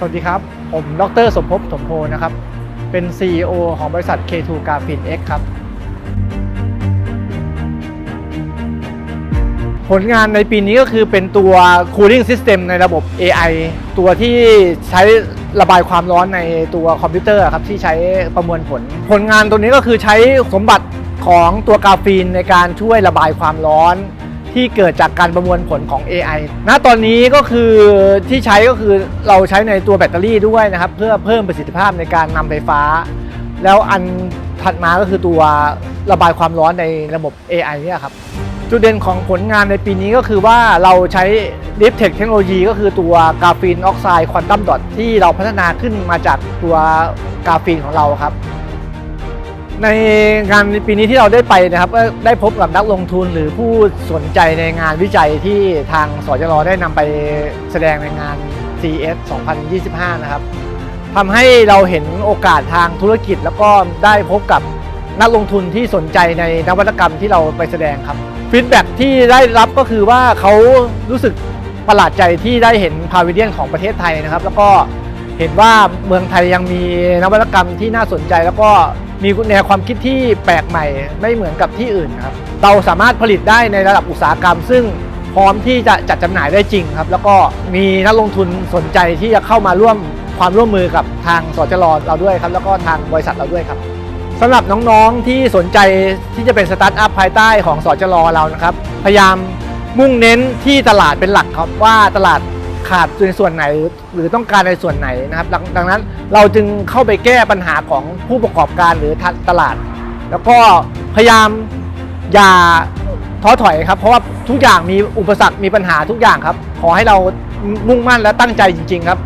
สวัสดีครับ ผมดรสมภพสมโพนะครับ เป็น CEO ของบริษัท K2 g r a p h i n X ครับ ผลงานในปีนี้ก็คือเป็นตัว cooling system ในระบบ AI ตัวที่ใช้ระบายความร้อนในตัวคอมพิวเตอร์ครับ ที่ใช้ประมวลผล ผลงานตัวนี้ก็คือใช้สมบัติของตัวกราฟีนในการช่วยระบายความร้อน ที่เกิดจากการประมวลผลของ AI ณตอนนี้ก็คือที่ใช้ก็คือเราใช้ในตัวแบตเตอรี่ด้วยนะครับ เพื่อเพิ่มประสิทธิภาพในการนำไฟฟ้า แล้วอันถัดมาก็คือตัวระบายความร้อนในระบบ AI เนี่ยครับ จุดเด่นของผลงานในปีนี้ก็คือว่าเราใช้ Deep Tech เทคโนโลยีก็คือตัวกราฟีนออกไซด์ควอนตัมดอทที่เราพัฒนาขึ้นมาจากตัวกราฟีนของเราครับ ในงานปีนี้ที่เราได้ไปนะครับก็ได้พบกับนักลงทุนหรือผู้สนใจในงานวิจัยที่ทางสจรได้นำไปแสดงในงาน CS 2025 นะครับทำให้เราเห็นโอกาสทางธุรกิจ แล้วก็ได้พบกับนักลงทุนที่สนใจในนวัตกรรมที่เราไปแสดงครับฟีดแบ็ที่ได้รับก็คือว่าเขารู้สึกประหลาดใจที่ได้เห็นพาวิเลียนของประเทศไทยนะครับ แล้วก็เห็นว่าเมืองไทยยังมีนวัตกรรมที่น่าสนใจแล้วก็ มีแนวความคิดที่แปลกใหม่ไม่เหมือนกับที่อื่นครับ เราสามารถผลิตได้ในระดับอุตสาหกรรม ซึ่งพร้อมที่จะจัดจำหน่ายได้จริงครับ แล้วก็มีนักลงทุนสนใจที่จะเข้ามาร่วมความร่วมมือกับทางสจรเราด้วยครับ แล้วก็ทางบริษัทเราด้วยครับสำหรับน้องๆที่สนใจที่จะเป็นสตาร์ทอัพภายใต้ของสจรเรานะครับ พยายามมุ่งเน้นที่ตลาดเป็นหลักครับว่าตลาด ขาดในส่วนไหนหรือต้องการในส่วนไหนนะครับดังดังนั้นเราจึงเข้าไปแก้ปัญหาของผู้ประกอบการหรือตลาด แล้วก็พยายามอย่าท้อถอยครับเพราะว่าทุกอย่างมีอุปสรรคมีปัญหาทุกอย่างครับ ขอให้เรามุ่งมั่นและตั้งใจจริง ๆ ครับ